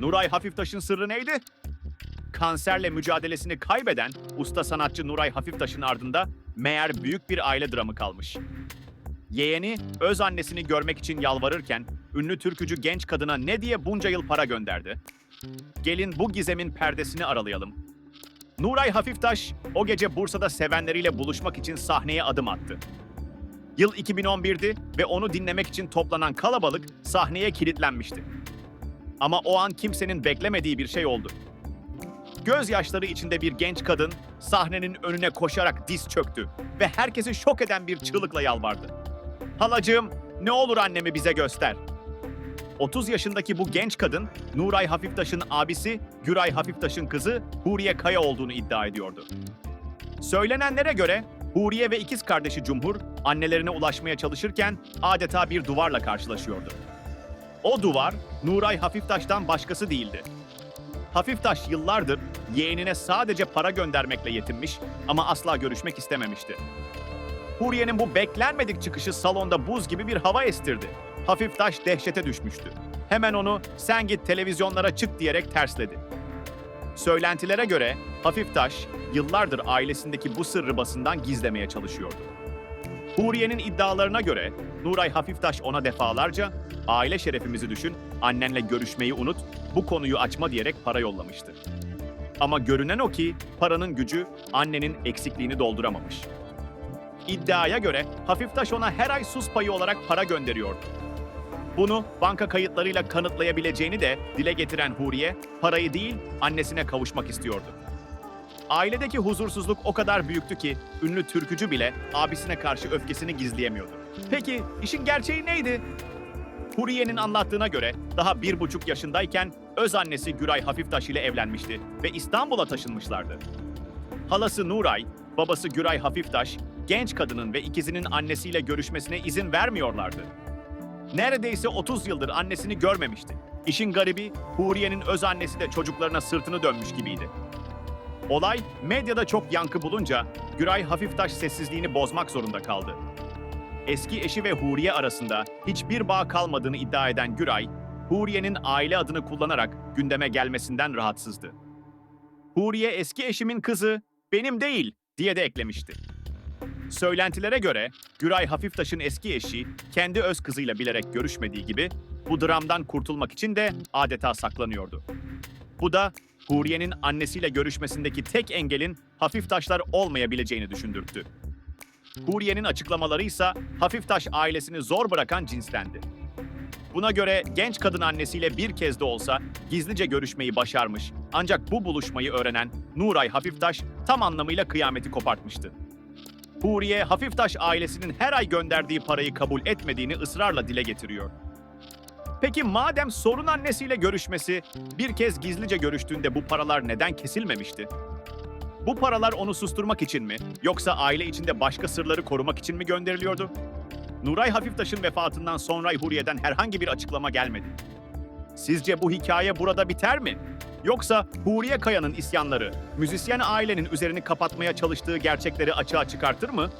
Nuray Hafiftaş'ın sırrı neydi? Kanserle mücadelesini kaybeden usta sanatçı Nuray Hafiftaş'ın ardında meğer büyük bir aile dramı kalmış. Yeğeni öz annesini görmek için yalvarırken ünlü türkücü genç kadına ne diye bunca yıl para gönderdi? Gelin bu gizemin perdesini aralayalım. Nuray Hafiftaş o gece Bursa'da sevenleriyle buluşmak için sahneye adım attı. Yıl 2011'di ve onu dinlemek için toplanan kalabalık sahneye kilitlenmişti. Ama o an kimsenin beklemediği bir şey oldu. Gözyaşları içinde bir genç kadın sahnenin önüne koşarak diz çöktü ve herkesi şok eden bir çığlıkla yalvardı. Halacığım, ne olur annemi bize göster. 30 yaşındaki bu genç kadın, Nuray Hafiftaş'ın abisi, Güray Hafiftaş'ın kızı Huriye Kaya olduğunu iddia ediyordu. Söylenenlere göre Huriye ve ikiz kardeşi Cumhur, annelerine ulaşmaya çalışırken adeta bir duvarla karşılaşıyordu. O duvar, Nuray Hafiftaş'tan başkası değildi. Hafiftaş yıllardır yeğenine sadece para göndermekle yetinmiş ama asla görüşmek istememişti. Huriye'nin bu beklenmedik çıkışı salonda buz gibi bir hava estirdi. Hafiftaş dehşete düşmüştü. Hemen onu sen git televizyonlara çık diyerek tersledi. Söylentilere göre Hafiftaş yıllardır ailesindeki bu sırrı basından gizlemeye çalışıyordu. Huriye'nin iddialarına göre Nuray Hafiftaş ona defalarca aile şerefimizi düşün, annenle görüşmeyi unut, bu konuyu açma diyerek para yollamıştı. Ama görünen o ki paranın gücü annenin eksikliğini dolduramamış. İddiaya göre Hafiftaş ona her ay sus payı olarak para gönderiyordu. Bunu banka kayıtlarıyla kanıtlayabileceğini de dile getiren Huriye, parayı değil annesine kavuşmak istiyordu. Ailedeki huzursuzluk o kadar büyüktü ki ünlü türkücü bile abisine karşı öfkesini gizleyemiyordu. Peki işin gerçeği neydi? Huriye'nin anlattığına göre daha bir buçuk yaşındayken öz annesi Güray Hafiftaş ile evlenmişti ve İstanbul'a taşınmışlardı. Halası Nuray, babası Güray Hafiftaş, genç kadının ve ikizinin annesiyle görüşmesine izin vermiyorlardı. Neredeyse 30 yıldır annesini görmemişti. İşin garibi Huriye'nin öz annesi de çocuklarına sırtını dönmüş gibiydi. Olay medyada çok yankı bulunca Güray Hafiftaş sessizliğini bozmak zorunda kaldı. Eski eşi ve Huriye arasında hiçbir bağ kalmadığını iddia eden Güray, Huriye'nin aile adını kullanarak gündeme gelmesinden rahatsızdı. Huriye eski eşimin kızı, benim değil diye de eklemişti. Söylentilere göre Güray Hafiftaş'ın eski eşi kendi öz kızıyla bilerek görüşmediği gibi bu dramdan kurtulmak için de adeta saklanıyordu. Bu da Huriye'nin annesiyle görüşmesindeki tek engelin Hafiftaşlar olmayabileceğini düşündürttü. Huriye'nin açıklamaları ise Hafiftaş ailesini zor bırakan cinstendi. Buna göre genç kadın annesiyle bir kez de olsa gizlice görüşmeyi başarmış ancak bu buluşmayı öğrenen Nuray Hafiftaş tam anlamıyla kıyameti kopartmıştı. Huriye, Hafiftaş ailesinin her ay gönderdiği parayı kabul etmediğini ısrarla dile getiriyor. Peki madem sorun annesiyle görüşmesi, bir kez gizlice görüştüğünde bu paralar neden kesilmemişti? Bu paralar onu susturmak için mi, yoksa aile içinde başka sırları korumak için mi gönderiliyordu? Nuray Hafiftaş'ın vefatından sonra Huriye'den herhangi bir açıklama gelmedi. Sizce bu hikaye burada biter mi? Yoksa Huriye Kaya'nın isyanları, müzisyen ailenin üzerini kapatmaya çalıştığı gerçekleri açığa çıkartır mı?